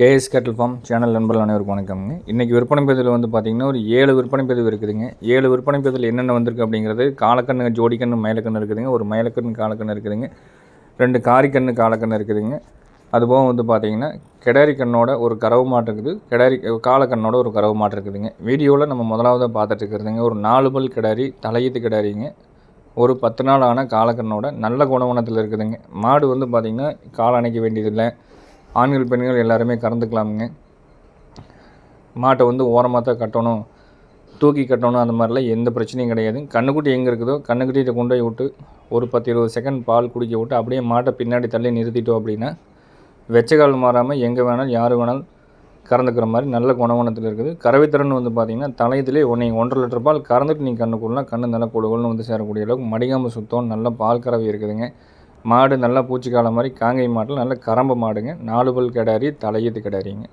KS கேட்டல் form channel நண்பர்கள் அனைவருக்கும் வணக்கம்ங்க. இன்றைக்கி விற்பனை பதிவில் வந்து பார்த்திங்கன்னா ஒரு ஏழு விற்பனை பதிவு இருக்குதுங்க. ஏழு விற்பனை பதிவில் என்னென்ன வந்திருக்கு அப்படிங்கிறது காலக்கண்ணு ஜோடிக்கண்ணு மயிலக்கண்ணு இருக்குதுங்க. ஒரு மயிலக்கண்ணு காலக்கண்ணு இருக்குதுங்க. ரெண்டு காரிக்கண்ணு காலக்கண்ணு இருக்குதுங்க. அதுபோக வந்து பார்த்திங்கன்னா கிடாரி கண்ணோட ஒரு கறவு மாட்டு இருக்குது. கிடாரி காலக்கண்ணோட ஒரு கறவு மாட்டு இருக்குதுங்க. வீடியோவில் நம்ம முதலாவதாக பார்த்துட்டு இருக்கிறதுங்க ஒரு நாலு பல் கிடாரி தலையீத்து கிடாரிங்க. ஒரு பத்து நாள் ஆன காலக்கண்ணோட நல்ல குணவனத்தில் இருக்குதுங்க. மாடு வந்து பார்த்திங்கன்னா கால் அணைக்க வேண்டியதில்லை. ஆண்கள் பெண்கள் எல்லாருமே கறந்துக்கலாமுங்க. மாட்டை வந்து ஓரமாக தான் கட்டணும். தூக்கி கட்டணும் அந்த மாதிரிலாம் எந்த பிரச்சனையும் கிடையாது. கண்ணுக்குட்டி எங்கே இருக்குதோ கண்ணுக்குட்டியை கொண்டு போய் விட்டு ஒரு பத்து இருபது செகண்ட் பால் குடிக்க விட்டு அப்படியே மாட்டை பின்னாடி தள்ளி நிறுத்திட்டோம் அப்படின்னா வெச்சகால் மாறாமல் எங்கே வேணாலும் யார் வேணாலும் கறந்துக்கிற மாதிரி நல்ல குணவனத்தில் இருக்குது. கறவைத்திறன் வந்து பார்த்திங்கன்னா தலையத்திலே ஒன்றை ஒன்றரை லிட்டர் பால் கறந்துட்டு நீங்கள் கண்ணுக்குள்ளலாம் கண்ணு நல்லா கொடுகள்னு வந்து சேரக்கூடிய அளவுக்கு மடிகாமல் சுத்தம் நல்ல பால் கறவை இருக்குதுங்க. மாடு நல்லா பூச்சிக்காலம் மாதிரி காங்கை மாட்டில் நல்ல கரம்பு மாடுங்க. நாலு பல் கிடாரி தலையீத்து கிடாரிங்க.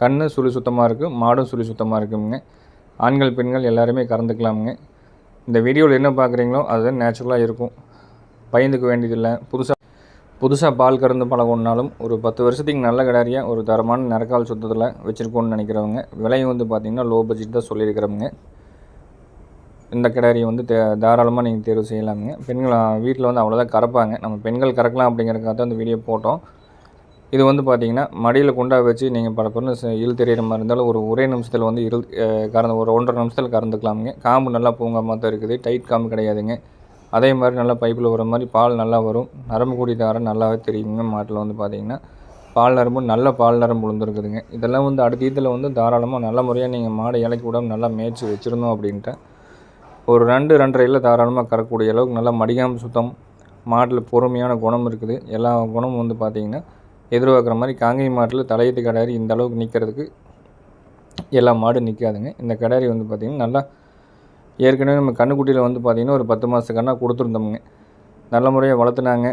கண்ணு சுழி சுத்தமாக இருக்கும் மாடும் சுழி சுத்தமாக இருக்குங்க. ஆண்கள் பெண்கள் எல்லாருமே கறந்துக்கலாமுங்க. இந்த வீடியோவில் என்ன பார்க்குறீங்களோ அதுதான் நேச்சுரலாக இருக்கும். பயந்துக்க வேண்டியதில்லை. புதுசாக புதுசாக பால் கறந்து பழகணுன்னாலும் ஒரு பத்து வருஷத்துக்கு நல்ல கிடாரியாக ஒரு தரமான நிறக்கால் சுத்தத்தில் வச்சுருக்கோன்னு நினைக்கிறவங்க விலையும் வந்து பார்த்திங்கன்னா லோ பட்ஜெட் தான் சொல்லியிருக்கிறவங்க. இந்த கிடாரியை வந்து தே தாராளமாக நீங்கள் தேர்வு செய்யலாமுங்க. பெண்கள் வீட்டில் வந்து அவ்வளோதான் கறப்பாங்க நம்ம பெண்கள் கறக்கலாம் அப்படிங்கிறதுக்காக தான் இந்த வீடியோ போட்டோம். இது வந்து பார்த்திங்கன்னா மடியில் குண்டா வச்சு நீங்கள் படப்படன்னு இழு தெரியிற மாதிரி இருந்தாலும் ஒரு ஒரே நிமிஷத்தில் வந்து இரு கறந்து ஒரு ஒன்றரை நிமிஷத்தில் கறந்துக்கலாமுங்க. காம்பு நல்லா பூங்காமல் தான் இருக்குது. டைட் காம்பு கிடையாதுங்க. அதே மாதிரி நல்லா பைப்பில் வர மாதிரி பால் நல்லா வரும். நரம்பு கூடி தாரம் நல்லாவே தெரியுங்க மாட்டில் வந்து பார்த்திங்கன்னா பால் நரம்பு நல்ல பால் நரம்பு விழுந்துருக்குதுங்க இதெல்லாம் வந்து அடுத்த இதில் வந்து தாராளமாக நல்ல முறையாக நீங்கள் மாடை இலக்கி விடாமல் நல்லா மேய்ச்சி வச்சுருந்தோம் அப்படின்ட்டு. ஒரு ரெண்டு ரெண்டரையில் தாராளமாக கறக்கக்கூடிய அளவுக்கு நல்லா மடிகாமல் சுத்தம் மாட்டில் பொறுமையான குணம் இருக்குது. எல்லா குணமும் வந்து பார்த்திங்கன்னா எதிர்பார்க்குற மாதிரி காங்கை மாட்டில் தலையத்து கடாரி இந்த அளவுக்கு நிற்கிறதுக்கு எல்லா மாடும் நிற்காதுங்க இந்த கடாரி வந்து பார்த்திங்கன்னா நல்லா ஏற்கனவே நம்ம கண்ணுக்குட்டியில் வந்து பார்த்திங்கன்னா ஒரு பத்து மாதத்து கண்ணாக கொடுத்துருந்தோமுங்க. நல்ல முறையாக வளர்த்துனாங்க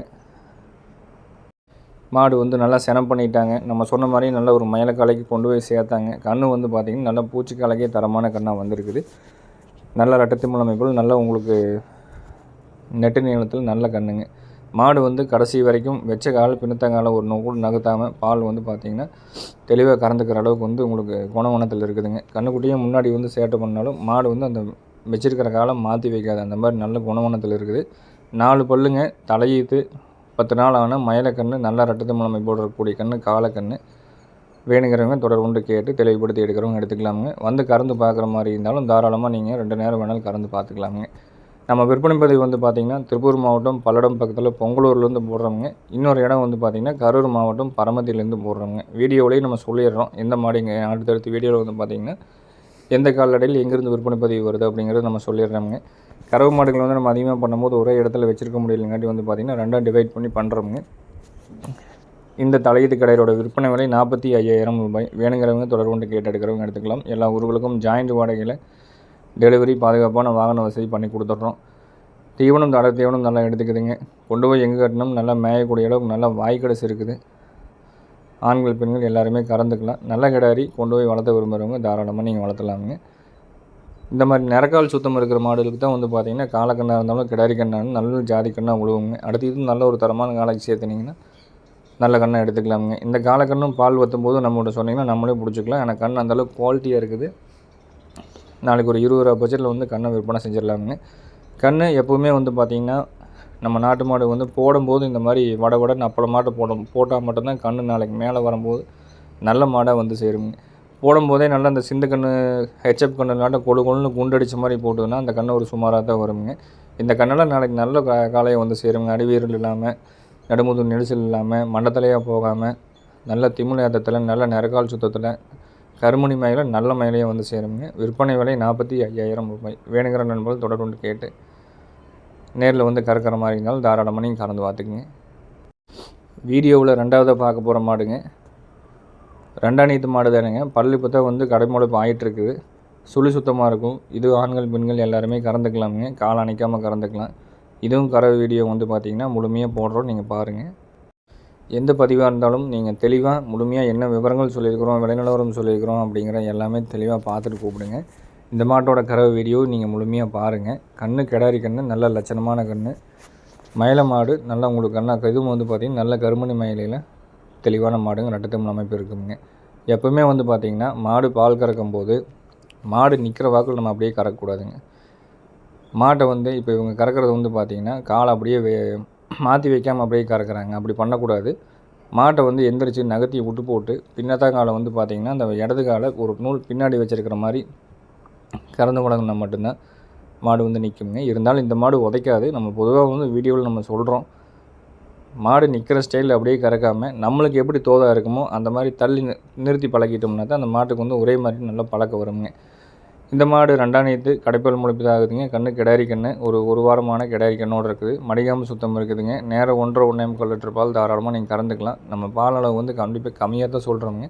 மாடு வந்து நல்லா செனம் பண்ணிட்டாங்க. நம்ம சொன்ன மாதிரி நல்ல ஒரு மயலக்காலைக்கு கொண்டு போய் சேர்த்தாங்க. கன்று வந்து பார்த்திங்கன்னா நல்லா பூச்சிக்காலைக்கே தரமான கண்ணாக வந்திருக்குது. நல்ல ரட்டத்திமுழமை போல் நல்ல உங்களுக்கு நெட்டு நீளத்தில் நல்ல கண்ணுங்க. மாடு வந்து கடைசி வரைக்கும் வச்ச கால் பின்னத்தங்கால ஒரு கூட நகர்த்தாமல் பால் வந்து பார்த்திங்கன்னா தெளிவாக கறந்துக்கிற அளவுக்கு வந்து உங்களுக்கு குணவனத்தில் இருக்குதுங்க. கண்ணுக்குட்டியும் முன்னாடி வந்து சேட்டை பண்ணாலும் மாடு வந்து அந்த வச்சிருக்கிற காலம் மாற்றி வைக்காது. அந்த மாதிரி நல்ல குணவனத்தில் இருக்குது. நாலு பல்லுங்க தலையீத்து பத்து நாள் ஆனால் மயிலக்கண்ணு நல்ல ரட்டத்து மூலம் போடக்கூடிய கண்ணு காலக்கண்ணு. வேணுங்கிறவங்க தொடர் கொண்டு கேட்டு தெளிவுபடுத்தி எடுக்கிறவங்க எடுத்துக்கலாமுங்க. வந்து கறந்து பார்க்குற மாதிரி இருந்தாலும் தாராளமாக நீங்கள் ரெண்டு நேரம் வேணாலும் கறந்து பார்த்துக்கலாமுங்க. நம்ம விற்பனை பதிவு வந்து பார்த்திங்கன்னா திருப்பூர் மாவட்டம் பல்லடம் பக்கத்தில் பொங்கலூர்லேருந்து போடுறவங்க இன்னொரு இடம் வந்து பார்த்திங்கன்னா கரூர் மாவட்டம் பரமத்திலேருந்து போடுறவங்க வீடியோவிலேயே நம்ம சொல்லிடுறோம் எந்த மாடிங்க அடுத்தடுத்து வீடியோவில் வந்து பார்த்திங்கன்னா எந்த காலடையில் எங்கேருந்து விற்பனை பதிவு வருது அப்படிங்கிறத நம்ம சொல்லிடுறோங்க கறவு மாடுகள் வந்து நம்ம அதிகமாக பண்ணும்போது ஒரே இடத்துல வச்சுருக்க முடியலங்காட்டி வந்து பார்த்திங்கன்னா ரெண்டாக டிவைட் பண்ணி பண்ணுறோங்க இந்த தலையீட்டு கடையோட விற்பனை விலை நாற்பத்தி ஐயாயிரம் ரூபாய். வேணுங்கிறவங்க தொடர்பு கொண்டு கேட்டு எடுக்கிறவங்க எடுத்துக்கலாம். எல்லா ஊர்களுக்கும் ஜாயிண்ட் வாடகையில் டெலிவரி பாதுகாப்பான வாகன வசதி பண்ணி கொடுத்துட்றோம். தீவனம் தட தீவனம் நல்லா எடுத்துக்குதுங்க. கொண்டு போய் எங்கே கட்டணும்? நல்லா மேயக்கூடிய அளவுக்கு நல்லா வாய்க்கடைசி இருக்குது. ஆண்கள் பெண்கள் எல்லாருமே கறந்துக்கலாம். நல்ல கிடாரி கொண்டு போய் வளர்த்த விரும்புகிறவங்க தாராளமாக நீங்கள் வளர்த்தலாமுங்க. இந்த மாதிரி நிறக்கால் சுத்தம் இருக்கிற மாடுகளுக்கு தான் வந்து பார்த்திங்கன்னா காலக்கண்ணாக இருந்தாலும் கிடாரி கண்ணாலும் நல்ல ஜாதி கண்ணாக உழுவுங்க. அடுத்து இது நல்ல ஒரு தரமான காலைக்கு சேர்த்துனிங்கன்னா நல்ல கண்ணை எடுத்துக்கலாமுங்க. இந்த காலக்கண்ணும் பால் வற்றும் போது நம்மகிட்ட சொன்னிங்கன்னா நம்மளே பிடிச்சிக்கலாம். எனக்கு கண் அந்தளவுக்கு குவாலிட்டியாக இருக்குது. நாளைக்கு ஒரு இருபது ரூபா பட்ஜெட்டில் வந்து கண்ணை விற்பனை செஞ்சிடலாமுங்க. கண் எப்போவுமே வந்து பார்த்திங்கன்னா நம்ம நாட்டு மாடு வந்து போடும்போது இந்த மாதிரி வட வடன்னு அப்பளம் போடும் போட்டால் மட்டும்தான் கண் நாளைக்கு மேலே வரும்போது நல்ல மாடாக வந்து சேருங்க. போடும்போதே நல்லா அந்த சிந்து கன்று ஹெச்எப் கண்ணுனாட்ட கொழு கொழுன்னு குண்டடிச்ச மாதிரி போட்டுதுன்னா அந்த கண்ணை ஒரு சுமாராக தான் வருங்க. இந்த கண்ணெல்லாம் நாளைக்கு நல்ல கா காலையை வந்து சேருங்க. அடிவீரல் இல்லாமல் நடுமுது நெரிசல் இல்லாமல் மண்டத்தலையாக போகாமல் நல்ல திமிழ் ஏத்தத்தில் நல்ல நிறக்கால் சுத்தத்தில் கருமணி மயில நல்ல மயிலையே வந்து சேருங்க விற்பனை விலை நாற்பத்தி ஐயாயிரம் ரூபாய். வேணுங்கிற நண்பர்கள் தொடர்பு கொண்டு கேட்டு நேரில் வந்து கறக்கிற மாதிரி இருந்தாலும் தாராளமாக நீங்கள் கறந்து பார்த்துக்குங்க. வீடியோவில் ரெண்டாவதாக பார்க்க போகிற மாடுங்க. ரெண்டாணித்து மாடு தானுங்க. பள்ளி புத்தா வந்து கடைமுளைப்பு ஆகிட்டுருக்குது சுழி சுத்தமாக இருக்கும். இது ஆண்கள் பெண்கள் எல்லாருமே கறந்துக்கலாமுங்க. கால் அணைக்காமல் கறந்துக்கலாம். இதுவும் கறவை வீடியோ வந்து பார்த்திங்கன்னா முழுமையாக போடுறோம். நீங்கள் பாருங்கள் எந்த பதிவாக இருந்தாலும் நீங்கள் தெளிவாக முழுமையாக என்ன விவரங்கள் சொல்லியிருக்கிறோம் விளைநிலவரம் சொல்லியிருக்கிறோம் அப்படிங்கிற எல்லாமே தெளிவாக பார்த்துட்டு கூப்பிடுங்க. இந்த மாட்டோட கறவை வீடியோ நீங்கள் முழுமையாக பாருங்கள் கண்ணு கிடாரி கண்ணு நல்ல லட்சணமான கண்ணு. மயில மாடு நல்லா உங்களுக்கு கண்ணா இதுவும் வந்து பார்த்திங்கன்னா நல்ல கருமணி மயிலையில் தெளிவான மாடுங்க ரெட்டத்தமிழ் அமைப்பு இருக்குதுங்க எப்போவுமே வந்து பார்த்திங்கன்னா மாடு பால் கறக்கும் போது மாடு நிற்கிற வாக்கில் நம்ம அப்படியே கறக்கக்கூடாதுங்க. மாட்டை வந்து இப்போ இவங்க கறக்கிறது வந்து பார்த்திங்கன்னா காலை அப்படியே வே மாற்றி வைக்காமல் அப்படியே கறக்குறாங்க. அப்படி பண்ணக்கூடாது. மாட்டை வந்து எந்திரிச்சு நகர்த்தி விட்டு போட்டு பின்னத்தா காலை வந்து பார்த்திங்கன்னா அந்த இடது காலை ஒரு நூல் பின்னாடி வச்சுருக்கிற மாதிரி கறந்து முடங்கினா மட்டும்தான் மாடு வந்து நிற்குங்க இருந்தாலும் இந்த மாடு உதைக்காது. நம்ம பொதுவாக வந்து வீடியோவில் நம்ம சொல்கிறோம் மாடு நிற்கிற ஸ்டைலில் அப்படியே கறக்காமல் நம்மளுக்கு எப்படி தோதாக இருக்குமோ அந்த மாதிரி தள்ளி நிறுத்தி பழகிட்டோம்னா தான் அந்த மாட்டுக்கு வந்து ஒரே மாதிரி நல்லா பழக்க வருங்க. இந்த மாடு ரெண்டாணியத்து நேற்று கடைப்பால் முளைப்பதாகுதுங்க கண்ணு கிடாரி கண்ணு. ஒரு ஒரு வாரமான கிடாரி கண்ணோடு இருக்குது. மடிகாம சுத்தம் இருக்குதுங்க. நேரம் ஒன்றரை ஒன்றே முக்கால் லிட்டர் பால் தாராளமாக நீங்கள் கறந்துக்கலாம். நம்ம பால் அளவு வந்து கண்டிப்பாக கம்மியாக தான் சொல்கிறோங்க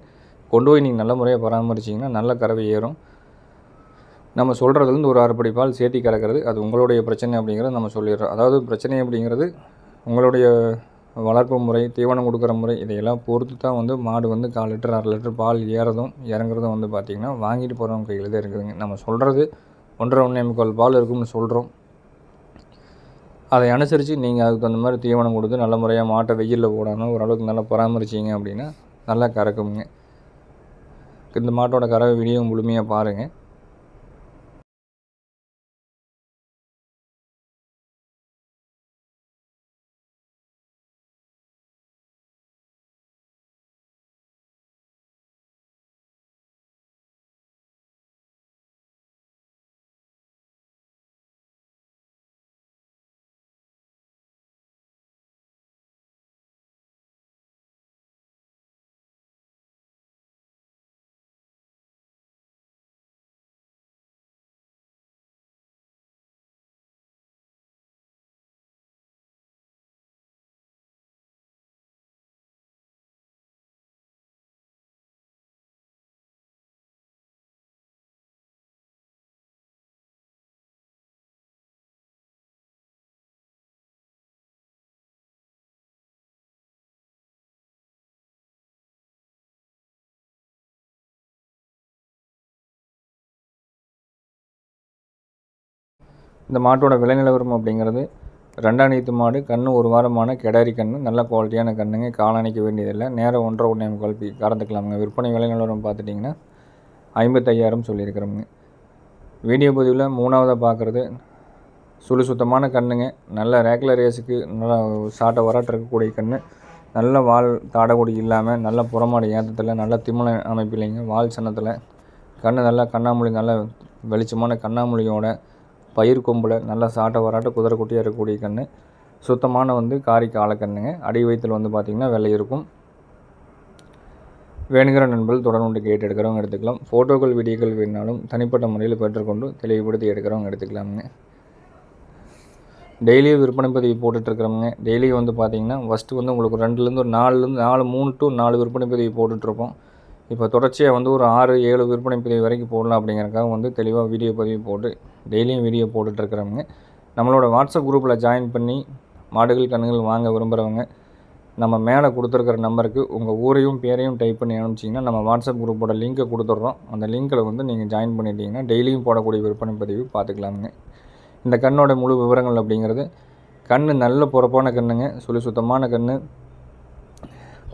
கொண்டு போய் நீங்கள் நல்ல முறையாக பராமரிச்சிங்கன்னா நல்ல கறவை ஏறும். நம்ம சொல்கிறதுலேருந்து ஒரு அறுபடி பால் சேர்த்தி கறக்கிறது அது உங்களுடைய பிரச்சனை அப்படிங்கிறத நம்ம சொல்லிடுறோம். அதாவது பிரச்சனை அப்படிங்கிறது உங்களுடைய வளர்ப்பு முறை தீவனம் கொடுக்குற முறை இதையெல்லாம் பொறுத்து தான் வந்து மாடு வந்து கால் லிட்டர் அரை லிட்டர் பால் ஏறதும் இறங்குறதும் வந்து பார்த்திங்கன்னா வாங்கிட்டு போகிறவங்க கையில் தான் இருக்குதுங்க. நம்ம சொல்கிறது ஒன்றரை ஒன்றே முக்கால் பால் இருக்கும்னு சொல்கிறோம் அதை அனுசரித்து நீங்கள் அதுக்கு தகுந்த மாதிரி தீவனம் கொடுத்து நல்ல முறையாக மாட்டை வெயிலில் போடாமல் ஓரளவுக்கு நல்லா பராமரிச்சிங்க அப்படின்னா நல்லா கறக்குங்க. இந்த மாட்டோட கறவை வீடியோ முழுமையாக பாருங்கள் இந்த மாட்டோட விலை நிலவரம் அப்படிங்கிறது ரெண்டாம் நீத்து மாடு கன்று ஒரு வாரமான கெடாரி கன்று நல்ல குவாலிட்டியான கன்றுங்க காலணிக்க வேண்டியதில்லை. நேரம் ஒன்றரை ஒன்றே முக்கால் பி கறந்துக்கலாமுங்க. விற்பனை விலை நிலவரம் பார்த்துட்டிங்கன்னா ஐம்பத்தையாயிரம் சொல்லியிருக்கிறோமுங்க. வீடியோ பதிவில் மூணாவதாக பார்க்குறது சுழு சுத்தமான கண்ணுங்க நல்ல ரேக்ல ரேஸுக்கு நல்லா சாட்டை வராட்டு இருக்கக்கூடிய கன்று நல்ல வால் தாடகுடி இல்லாமல் நல்ல புறமாடு ஏற்றத்தில் நல்ல திம்மல அமைப்பில்லைங்க வால் சன்னத்தில். கண் நல்லா கண்ணாமூலி நல்ல வெளிச்சமான கண்ணாமூலியோட பயிர் கொம்பில் நல்லா சாட்டை வராட்ட குதிரை குட்டியாக இருக்கக்கூடிய கன்று சுத்தமான வந்து காரி காலக்கண்ணுங்க அடி வயிற்றில் வந்து பார்த்திங்கன்னா வெள்ளை இருக்கும். வேணுங்கிற நண்பர்கள் தொடர்ந்து கேட்டு எடுக்கிறவங்க எடுத்துக்கலாம். ஃபோட்டோக்கள் வீடியோக்கள் வேணாலும் தனிப்பட்ட முறையில் பெற்றுக்கொண்டு தெளிவுபடுத்தி எடுக்கிறவங்க எடுத்துக்கலாமுங்க. டெய்லியும் விற்பனை பதிவு போட்டுட்ருக்குறவங்க டெய்லியும் வந்து பார்த்திங்கன்னா ஃபஸ்ட்டு வந்து உங்களுக்கு ரெண்டுலேருந்து ஒரு நாலுலேருந்து நாலு மூணு டு நாலு விற்பனை பதிவு போட்டுட்ருப்போம். இப்போ தொடர்ச்சியாக வந்து ஒரு ஆறு ஏழு விற்பனை பதிவு வரைக்கும் போடலாம் அப்படிங்கிறக்காக வந்து தெளிவாக வீடியோ பதிவு போட்டு டெய்லியும் வீடியோ போட்டுட்ருக்குறவங்க. நம்மளோட வாட்ஸ்அப் குரூப்பில் ஜாயின் பண்ணி மாடுகள் கண்ணுகள் வாங்க விரும்புகிறவங்க நம்ம மேலே கொடுத்துருக்குற நம்பருக்கு உங்கள் ஊரையும் பேரையும் டைப் பண்ணி அனுப்பிச்சிங்கன்னா நம்ம வாட்ஸ்அப் குரூப்போட லிங்க்கை கொடுத்துட்றோம். அந்த லிங்க்கில் வந்து நீங்கள் ஜாயின் பண்ணிட்டீங்கன்னா டெய்லியும் போடக்கூடிய விற்பனை பதிவு பார்த்துக்கலாமுங்க. இந்த கண்ணோட முழு விவரங்கள் அப்படிங்கிறது கண் நல்ல பொறப்பான கண்ணுங்க. சொல்லி சுத்தமான கண்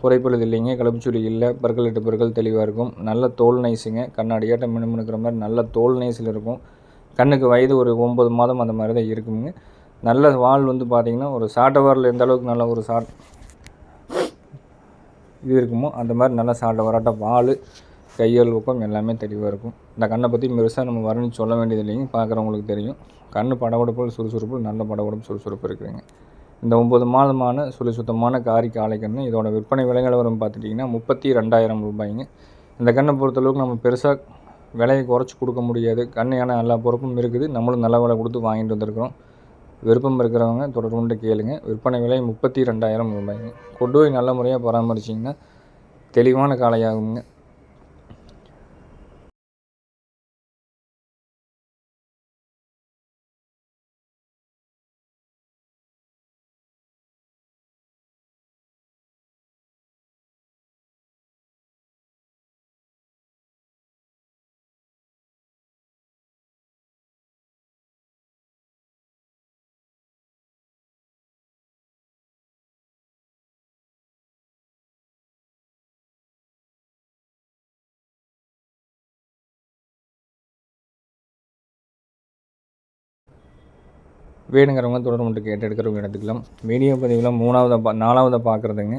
குறைப்பழுது இல்லைங்க கலப்புச்சுடி இல்லை பற்கள் எட்டு பற்கள் தெளிவாக இருக்கும். நல்ல தோல் நைஸுங்க. கண்ணாடியாட்டம் மினுமினுக்கிற மாதிரி நல்ல தோல் நைஸில் இருக்கும். கண்ணுக்கு வயது ஒரு ஒம்பது மாதம் அந்த மாதிரி தான் இருக்குங்க. நல்ல வால் வந்து பார்த்திங்கன்னா ஒரு சாட்டவரில் எந்த அளவுக்கு நல்ல ஒரு சாட் இது இருக்குமோ அந்த மாதிரி நல்லா சாட்டவராட்ட வால் கையல் ஊக்கம் எல்லாமே தெளிவாக இருக்கும். இந்த கண்ணை பற்றி பெருசாக நம்ம வர்ணிச்சு சொல்ல வேண்டியது இல்லைங்க. பார்க்குறவங்களுக்கு தெரியும். கண் படபடப்பு சுறுசுறுப்பு நல்ல படபடப்பு சுறுசுறுப்பு இருக்குதுங்க. இந்த ஒம்பது மாதமான சுழி சுத்தமான காரி காலைக்கண்ணு கன்று இதோட விற்பனை விலை நிலவரம் பார்த்துட்டிங்கன்னா முப்பத்தி ரெண்டாயிரம் ரூபாய்ங்க. இந்த கண்ணை பொறுத்தளவுக்கு நம்ம பெருசாக விலையை குறைச்சி கொடுக்க முடியாது. கண்ணையான எல்லா பொறுப்பும் இருக்குது. நம்மளும் நல்ல விலை கொடுத்து வாங்கிட்டு வந்திருக்கிறோம். விருப்பம் இருக்கிறவங்க தொடர்பு கேளுங்க. விற்பனை விலை முப்பத்தி ரெண்டாயிரம் ரூபாய்ங்க. கொண்டு போய் நல்ல முறையாக பராமரிச்சிங்கன்னா தெளிவான காளையாகுங்க. வேணுங்கிறவங்க தொடர்பு கேட்டு எடுக்கிறவங்க எடுத்துக்கலாம் வீடியோ பதிவில் மூணாவதை பா நாலாவதை பார்க்குறதுங்க.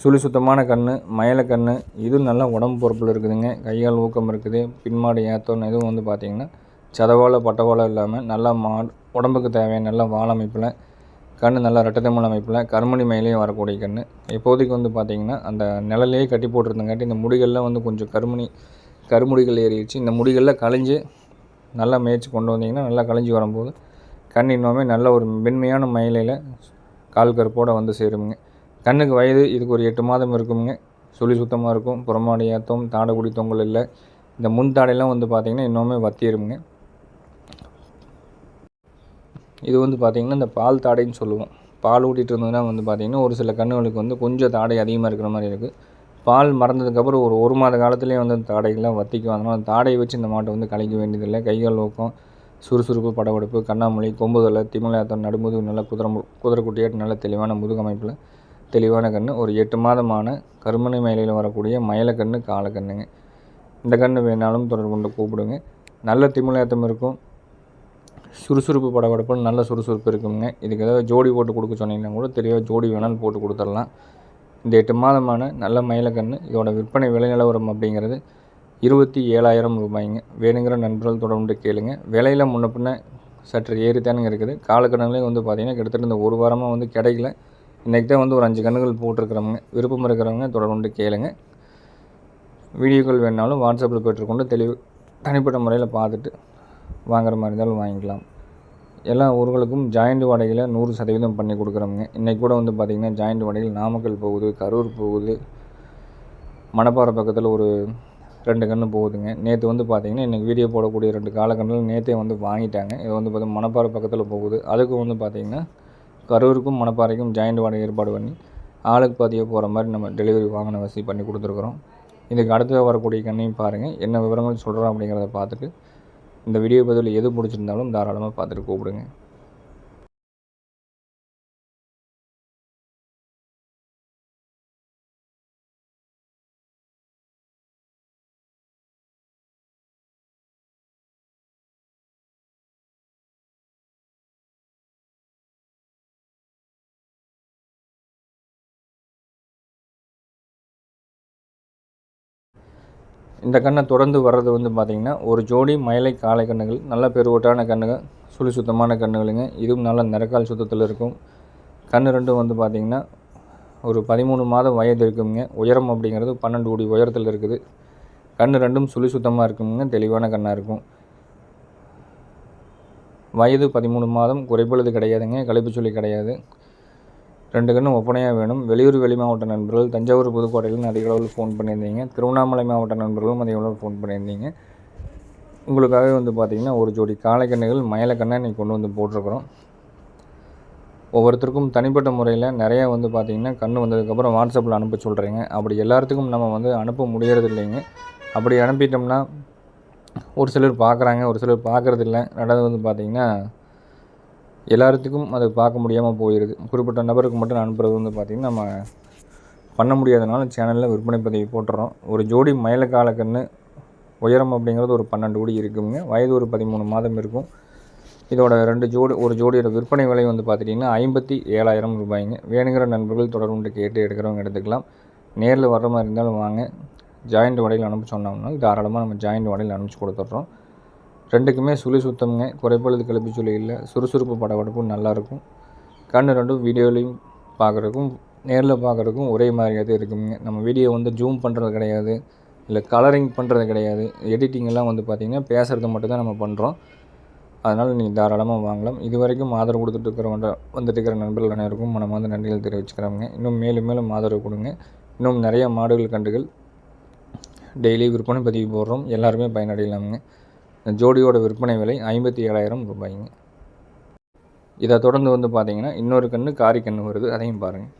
சுழி சுத்தமான கண் மயில கண் இதுவும் நல்லா உடம்பு பொறுப்பில் இருக்குதுங்க. கையால் ஊக்கம் இருக்குது பின்மாடு ஏத்தம் இதுவும் வந்து பார்த்திங்கன்னா சதவாழை பட்டவாழை இல்லாமல் நல்லா மா உடம்புக்கு தேவையான நல்ல வாழ அமைப்பில் கண் நல்லா ரெட்டத்தமிழ் அமைப்பில் கருமணி மயிலையும் வரக்கூடிய கண் இப்போதைக்கு வந்து பார்த்திங்கன்னா அந்த நிழலையே கட்டி போட்டிருந்தங்காட்டி இந்த முடிகளில் வந்து கொஞ்சம் கருமணி கருமுடிகள் ஏறிடுச்சு. இந்த முடிகளில் கழிஞ்சு நல்லா மேய்ச்சி கொண்டு வந்தீங்கன்னா நல்லா கழிஞ்சு வரும்போது கண் இன்னுமே நல்ல ஒரு மென்மையான மயிலையில் கால் கருப்போடு வந்து சேருங்க கண்ணுக்கு வயது இதுக்கு ஒரு எட்டு மாதம் இருக்குங்க சுழி சுத்தமாக இருக்கும் புறமாடி ஏத்தம் தாடைக்குடி தொங்கல் இல்லை. இந்த முன் தாடையெல்லாம் வந்து பார்த்திங்கன்னா இன்னுமே வத்திருமுங்க. இது வந்து பார்த்திங்கன்னா இந்த பால் தாடைன்னு சொல்லுவோம். பால் ஊட்டிகிட்டு இருந்ததுன்னா வந்து பார்த்திங்கன்னா ஒரு சில கண்ணுகளுக்கு வந்து கொஞ்சம் தாடை அதிகமாக இருக்கிற மாதிரி இருக்குது பால் மறந்ததுக்கப்புறம் ஒரு ஒரு மாத காலத்துலேயே வந்து அந்த தாடைகள்லாம் வத்திக்கும் அதனால் அந்த தாடையை வச்சு இந்த மாட்டை வந்து கலைக்க வேண்டியதில்லை. கைகள் நோக்கம் சுறுசுறுப்பு படபடப்பு கண்ணாமொழி கொம்புதலை திமிழாத்தம் நடுமுதுகு நல்ல குதிரை குதிரைக்குட்டியாட்டு நல்ல தெளிவான முதுகமைப்பில் தெளிவான கன்று ஒரு எட்டு மாதமான கருமணி மயிலையில் வரக்கூடிய மயிலக்கன்று காலக்கண்ணுங்க இந்த கன்று வேணாலும் தொடர்பு கொண்டு கூப்பிடுங்க. நல்ல திமிழேத்தம் இருக்கும். சுறுசுறுப்பு படபடப்புன்னு நல்ல சுறுசுறுப்பு இருக்குங்க. இதுக்கு ஏதாவது ஜோடி போட்டு கொடுக்க சொன்னீங்கன்னா கூட தெளிவாக ஜோடி வேணாலும் போட்டு கொடுத்துடலாம். இந்த எட்டு மாதமான நல்ல மயிலக்கன்று இதோட விற்பனை விலை நிலவரம் அப்படிங்கிறது இருபத்தி ஏழாயிரம் ரூபாய்ங்க. வேணுங்கிற நண்பர்கள் தொடர்ந்து கேளுங்க. விலையில் முன்ன பின்ன சற்று ஏறித்தானுங்க இருக்குது. காலக்கடன்லேயும் வந்து பார்த்திங்கன்னா கிட்டத்தட்ட இந்த ஒரு வாரமாக வந்து கிடைக்கல. இன்றைக்கி தான் வந்து ஒரு அஞ்சு கண்ணுகள் போட்டிருக்கிறவங்க விருப்பம் இருக்கிறவங்க தொடர்ந்து கேளுங்க. வீடியோக்கள் வேணாலும் வாட்ஸ்அப்பில் பெற்றுக்கொண்டு தெளிவு தனிப்பட்ட முறையில் பார்த்துட்டு வாங்குற மாதிரி இருந்தாலும் வாங்கிக்கலாம். எல்லா ஊர்களுக்கும் ஜாயிண்ட் வாடகையில் நூறு சதவீதம் பண்ணி கொடுக்குறவங்க. இன்றைக்கி கூட வந்து பார்த்திங்கன்னா ஜாயிண்ட் வாடகையில் நாமக்கல் போகுது கரூர் போகுது. மணப்பாறை பக்கத்தில் ஒரு ரெண்டு கன்று போகுதுங்க. நேற்று வந்து பார்த்திங்கன்னா இன்றைக்கி வீடியோ போடக்கூடிய ரெண்டு காலக்கண்ணில் நேற்றே வந்து வாங்கிட்டாங்க. இது வந்து பார்த்திங்கன்னா மணப்பாறை பக்கத்தில் போகுது. அதுக்கும் வந்து பார்த்திங்கன்னா கரூருக்கும் மணப்பாறைக்கும் ஜாயிண்ட் வாடகை ஏற்பாடு பண்ணி ஆளுக்கு பாதியாக போகிற மாதிரி நம்ம டெலிவரி வாங்கின வசதி பண்ணி கொடுத்துருக்குறோம். இதுக்கு அடுத்து வரக்கூடிய கண்ணையும் பாருங்கள் என்ன விவரங்கள் சொல்கிறோம் அப்படிங்கிறத பார்த்துட்டு இந்த வீடியோ பதிவில் எது பிடிச்சிருந்தாலும் தாராளமாக பார்த்துட்டு கூப்பிடுங்க. இந்த கண்ணை தொடர்ந்து வர்றது வந்து பார்த்திங்கன்னா ஒரு ஜோடி மயிலை காளை கண்ணுகள் நல்ல பெருவோட்டான கண்ணுகள் சுழி சுத்தமான கண்ணுகளுங்க. இதுவும் நல்ல நிறக்கால் சுத்தத்தில் இருக்கும். கண் ரெண்டும் வந்து பார்த்திங்கன்னா ஒரு பதிமூணு மாதம் வயது இருக்குங்க. உயரம் அப்படிங்கிறது பன்னெண்டு கோடி உயரத்தில் இருக்குது. கண் ரெண்டும் சுழி சுத்தமாக இருக்குங்க. தெளிவான கண்ணாக இருக்கும். வயது பதிமூணு மாதம் குறைப்பொழுது கிடையாதுங்க. கழிப்பு சொல்லி கிடையாது. ரெண்டு கண்ணும் ஒப்பனையாக வேணும். வெளியூர் வெளி மாவட்ட நண்பர்கள் தஞ்சாவூர் புதுக்கோட்டையிலும் அதிக அளவில் ஃபோன் பண்ணியிருந்தீங்க. திருவண்ணாமலை மாவட்ட நண்பர்களும் அதிக அளவில் ஃபோன் பண்ணியிருந்தீங்க. உங்களுக்காக வந்து பார்த்திங்கன்னா ஒரு ஜோடி காளைக்கண்ணுகள் மயிலக்கண்ணை இன்றைக்கி கொண்டு வந்து போட்டிருக்கிறோம். ஒவ்வொருத்தருக்கும் தனிப்பட்ட முறையில் நிறையா வந்து பார்த்திங்கன்னா கண் வந்ததுக்கப்புறம் வாட்ஸ்அப்பில் அனுப்ப சொல்கிறீங்க அப்படி எல்லாத்துக்கும் நம்ம வந்து அனுப்ப முடியறது இல்லைங்க. அப்படி அனுப்பிட்டோம்னா ஒரு சிலர் பார்க்குறாங்க ஒரு சிலர் பார்க்குறதில்ல ரெண்டாவது வந்து பார்த்திங்கன்னா எல்லாத்துக்கும் அதை பார்க்க முடியாமல் போயிடுது குறிப்பிட்ட நபருக்கு மட்டும் அனுப்புறது வந்து பார்த்திங்கன்னா நம்ம பண்ண முடியாதனால சேனலில் விற்பனை பதிவு போட்டுறோம். ஒரு ஜோடி மயிலக்கால கன்று உயரம் அப்படிங்கிறது ஒரு பன்னெண்டு கோடி இருக்குங்க. வயது ஒரு பதிமூணு மாதம் இருக்கும். இதோட ரெண்டு ஜோடி ஒரு ஜோடியோட விற்பனை விலை வந்து பார்த்துட்டிங்கன்னா ஐம்பத்தி ஏழாயிரம் ரூபாய்ங்க. வேணுங்கிற நண்பர்கள் தொடர்புண்டு கேட்டு எடுக்கிறவங்க எடுத்துக்கலாம். நேரில் வர்ற மாதிரி இருந்தாலும் வாங்க. ஜாயிண்ட் வடையில் அனுப்ப சொன்னோம்னா தாராளமாக நம்ம ஜாயிண்ட் வடையில் அனுப்பிச்சி கொடுத்துட்றோம். ரெண்டுக்குமே சுழி சுத்தம்ங்க. குறைப்பழுது கிளப்பி சுழி இல்லை. சுறுசுறுப்பு படபடப்பும் நல்லாயிருக்கும் கண் ரெண்டும் வீடியோலையும் பார்க்குறதுக்கும் நேரில் பார்க்குறதுக்கும் ஒரே மாதிரியாக தான் இருக்குங்க. நம்ம வீடியோ வந்து ஜூம் பண்ணுறது கிடையாது. இல்லை கலரிங் பண்ணுறது கிடையாது. எடிட்டிங்கெல்லாம் வந்து பார்த்திங்கன்னா பேசுகிறது மட்டும்தான் நம்ம பண்ணுறோம் அதனால் நீங்கள் தாராளமாக வாங்கலாம். இது வரைக்கும் ஆதரவு கொடுத்துட்டு இருக்கிறவங்க வந்துட்டு இருக்கிற நண்பர்கள் அனைவருக்கும் நம்ம வந்து நன்றிகள் தெரிவிச்சுக்கிறாங்க. இன்னும் மேலும் மேலும் ஆதரவு கொடுங்க. இன்னும் நிறைய மாடுகள் கண்டுகள் டெய்லி விற்பனை பதிவு போடுறோம். எல்லாருமே பயனடையலாமுங்க. ஜோடியோட விற்பனை விலை ஐம்பத்தி ஏழாயிரம் ரூபாய்ங்க. இதை தொடர்ந்து வந்து பார்த்தீங்கன்னா இன்னொரு கன்று காரி கன்று வருது. அதையும் பாருங்கள்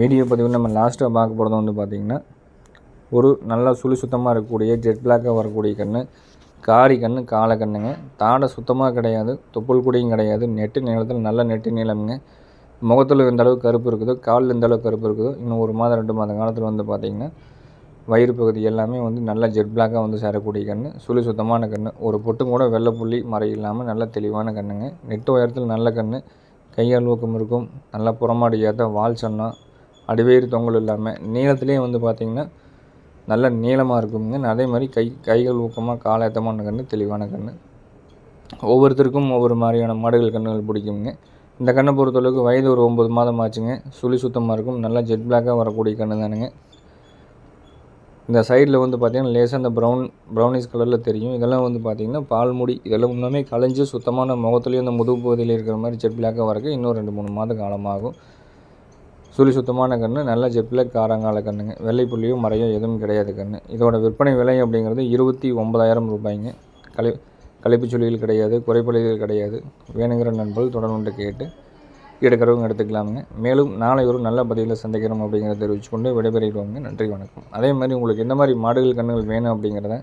வீடியோ பதிவு நம்ம லாஸ்ட்டாக பார்க்க போகிறது வந்து பார்த்திங்கன்னா ஒரு நல்லா சுழி சுத்தமாக இருக்கக்கூடிய ஜெட் பிளாக்காக வரக்கூடிய கன்று காரி கன்று காலை கண்ணுங்க. தாடை சுத்தமாக கிடையாது தொப்புள் கூடியும் கிடையாது நெட்டு நீளத்தில் நல்ல நெட்டு நீளமுங்க. முகத்தில் எந்த அளவுக்கு கருப்பு இருக்குதோ காலில் எந்த அளவுக்கு கருப்பு இருக்குதோ இன்னும் ஒரு மாதம் ரெண்டு மாத காலத்தில் வந்து பார்த்திங்கன்னா வயிறு பகுதி எல்லாமே வந்து நல்ல ஜெட் பிளாக்காக வந்து சேரக்கூடிய கன்று சுழி சுத்தமான கன்று ஒரு பொட்டும் கூட வெள்ளை புள்ளி மறை இல்லாமல் நல்ல தெளிவான கண்ணுங்க. நெட்டு உயரத்தில் நல்ல கன்று கையால் ஊக்கம் இருக்கும் நல்லா புறமாடி ஏற்ற வால் சன்னா அடிவேறு தொங்கல் இல்லாமல் நீளத்துலேயே வந்து பார்த்திங்கன்னா நல்ல நீளமாக இருக்குங்க. அதே மாதிரி கை கைகள் ஊக்கமாக காலேத்தமான கன்று தெளிவான கன்று ஒவ்வொருத்தருக்கும் ஒவ்வொரு மாதிரியான மாடுகள் கன்றுகள் பிடிக்குங்க. இந்த கண்ணை பொறுத்தளவுக்கு வயது ஒரு ஒம்பது மாதம் ஆச்சுங்க. சுழி சுத்தமாக இருக்கும். நல்லா ஜெட் பிளாக்காக வரக்கூடிய கன்று தானுங்க. இந்த சைடில் வந்து பார்த்திங்கன்னா லேசாக அந்த ப்ரௌன் ப்ரௌனிஷ் கலரில் தெரியும். இதெல்லாம் வந்து பார்த்திங்கன்னா பால் முடி இதெல்லாம் இன்னுமே கலைஞ்சு சுத்தமான முகத்துலேயும் அந்த முதுகு பகுதியில் இருக்கிற மாதிரி ஜெட் பிளாக்காக வரக்கு இன்னும் ரெண்டு மூணு மாத காலமாகும். சுழி சுத்தமான கன்று நல்ல ஜெப்பில் காரங்கால கண்ணுங்க. வெள்ளை புள்ளியும் மறையோ எதுவும் கிடையாது கன்று இதோட விற்பனை விலை அப்படிங்கிறது இருபத்தி ஒன்பதாயிரம் ரூபாய்ங்க. கலை கலைப்பு சுழிகள் கிடையாது குறைப்படைகள் கிடையாது. வேணுங்கிற நண்பர்கள் தொடர்ந்து கேட்டு எடுக்கிறவங்க எடுத்துக்கலாமுங்க. மேலும் நாளை ஒரு நல்ல பதிவில் சந்திக்கிறோம் அப்படிங்கிறத தெரிவித்து கொண்டு விடைபெறுவாங்க நன்றி வணக்கம். அதே மாதிரி உங்களுக்கு எந்த மாதிரி மாடுகள் கண்ணுகள் வேணும் அப்படிங்கிறத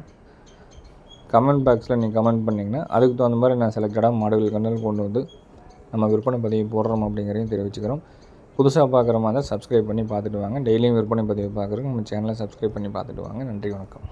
கமெண்ட் பாக்ஸில் நீங்கள் கமெண்ட் பண்ணிங்கன்னா அதுக்கு தகுந்த மாதிரி நான் செலக்டடாக மாடுகள் கண்ணுகள் கொண்டு வந்து நம்ம விற்பனை பதிவு போடுறோம் அப்படிங்கிறதையும் தெரிவிச்சுக்கிறோம். புதுசாக பார்க்குற மாதிரி தான் சப்ஸ்கிரைப் பண்ணி பார்த்துட்டு வாங்க. டெய்லியும் விற்பனை பதிவு பார்க்குறதுக்கு நம்ம சேனலை சப்ஸ்கிரைப் பண்ணி பார்த்துட்டு வாங்க. நன்றி வணக்கம்.